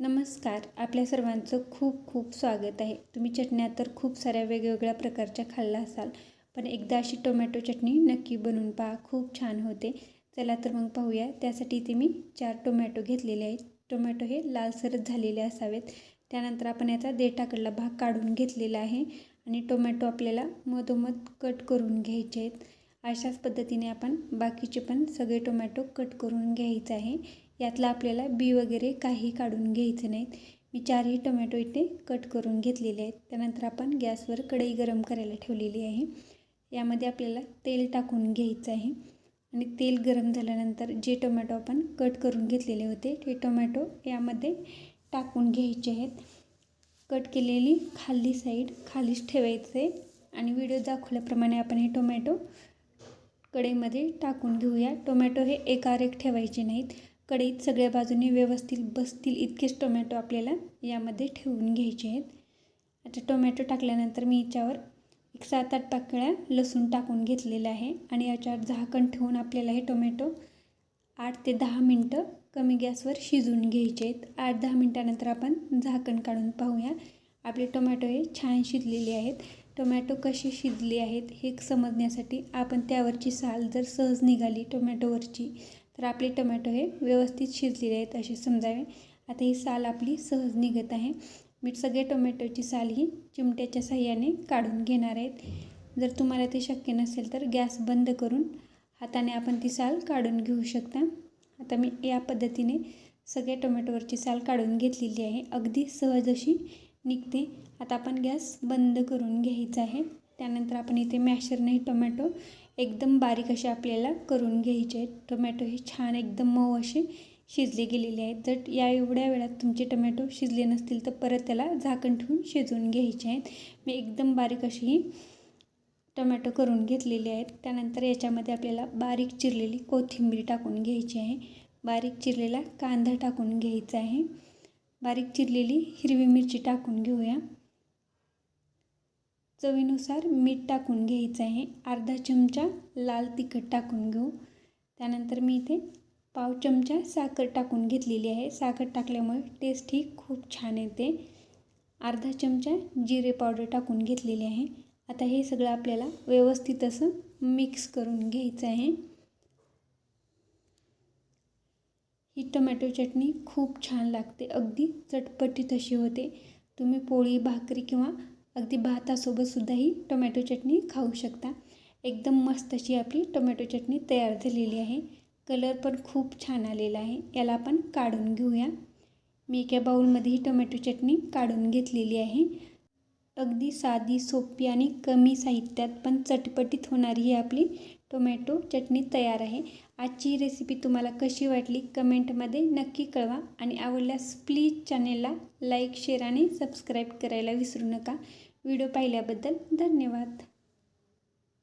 नमस्कार. आपल्या सर्वांचं खूप खूप स्वागत आहे. तुम्ही चटण्या तर खूप साऱ्या वेगवेगळ्या प्रकारच्या खाल्ल्या असाल पण एकदा अशी टोमॅटो चटणी नक्की बनवून पहा. खूप छान होते. चला तर मग पाहूया. त्यासाठी इथे मी चार टोमॅटो घेतलेले आहेत. टोमॅटो हे लालसरच झालेले असावेत. त्यानंतर आपण याचा देठाकडला भाग काढून घेतलेला आहे आणि टोमॅटो आपल्याला मधोमध कट करून घ्यायचे आहेत. अशाच पद्धतीने आपण बाकीचे पण सगळे टोमॅटो कट करून घ्यायचं आहे. यातला आपल्याला बी वगैरे काही काढून घ्यायचं नाहीत. मी चारही टोमॅटो इथे कट करून घेतलेले आहेत. त्यानंतर आपण गॅसवर कढई गरम करायला ठेवलेली आहे. यामध्ये आपल्याला तेल टाकून घ्यायचं आहे. आणि तेल गरम झाल्यानंतर जे टोमॅटो आपण कट करून घेतलेले होते ते टोमॅटो यामध्ये टाकून घ्यायचे आहेत. कट केलेली खाली साईड खालीच ठेवायचे. आणि व्हिडिओ दाखवल्याप्रमाणे आपण हे टोमॅटो कढईमध्ये टाकून घेऊया. टोमॅटो हे एकार एक ठेवायचे नाहीत. कढईत सगळ्या बाजूने व्यवस्थित बसतील इतकेच टोमॅटो आपल्याला यामध्ये ठेवून घ्यायचे आहेत. आता टोमॅटो टाकल्यानंतर मी याच्यावर एक सात आठ पाकळ्या लसूण टाकून घेतलेलं आहे आणि याच्यावर झाकण ठेवून आपल्याला हे टोमॅटो आठ ते दहा मिनटं कमी गॅसवर शिजवून घ्यायचे आहेत. आठ दहा मिनटानंतर आपण झाकण काढून पाहूया. आपले टोमॅटो हे छान शिजलेले आहेत. टोमॅटो कसे शिजले आहेत हे समजण्यासाठी आपण त्यावरची साल जर सहज निघाली टोमॅटोवरची तर आपले टोमॅटो हे व्यवस्थित शिजलेले आहेत असे समजावे. आता ही साल आपली सहज निघत आहे. मी सगळे टोमॅटोची साल ही चिमट्याच्या साह्याने काढून घेणार आहेत. जर तुम्हाला ते शक्य नसेल तर गॅस बंद करून हाताने आपण ती साल काढून घेऊ शकता. आता मी या पद्धतीने सगळ्या टोमॅटोवरची साल काढून घेतलेली आहे. अगदी सहज अशी निघते. आता आपण गॅस बंद करून घ्यायचा आहे. त्यानंतर आपण इथे मॅशरने टोमॅटो एकदम बारीक असे आपल्याला करून घ्यायचे आहेत. टोमॅटो हे छान एकदम मऊ असे शिजले गेलेले आहेत. जर या एवढ्या वेळात तुमचे टोमॅटो शिजले नसतील तर परत त्याला झाकण ठेवून शिजवून घ्यायचे आहेत. मी एकदम बारीक अशी ही टोमॅटो करून घेतलेले आहेत. त्यानंतर याच्यामध्ये आपल्याला बारीक चिरलेली कोथिंबीर टाकून घ्यायची आहे. बारीक चिरलेला कांदा टाकून घ्यायचा आहे. बारीक चिरलेली हिरवी मिरची टाकून घेऊया. चवीनुसार मीठ टाकून घ्यायचं आहे. अर्धा चमचा लाल तिखट टाकून घेऊ. त्यानंतर मी इथे पाव चमचा साखर टाकून घेतलेली आहे. साखर टाकल्यामुळे टेस्ट ही खूप छान येते. अर्धा चमचा जिरे पावडर टाकून घेतलेली आहे. आता हे सगळं आपल्याला व्यवस्थित असं मिक्स करून घ्यायचं आहे. ही टोमॅटो चटणी खूप छान लागते. अगदी चटपटीत अशी होते. तुम्ही पोळी भाकरी किंवा अगदी भातासोबतसुद्धा ही टोमॅटो चटणी खाऊ शकता. एकदम मस्त अशी आपली टोमॅटो चटणी तयार झालेली आहे. कलर पण खूप छान आलेला आहे. याला आपण काढून घेऊया. मी एका बाऊलमध्ये ही टोमॅटो चटणी काढून घेतलेली आहे. अगदी साधी सोपी आणि कमी साहित्यात पण चटपटीत होणारी ही आपली टोमॅटो चटणी तयार आहे. आजची रेसिपी तुम्हाला कशी वाटली कमेंटमध्ये नक्की कळवा आणि आवडल्यास प्लीज चॅनेलला लाईक शेअर आणि सबस्क्राईब करायला विसरू नका. व्हिडिओ पाहिल्याबद्दल धन्यवाद.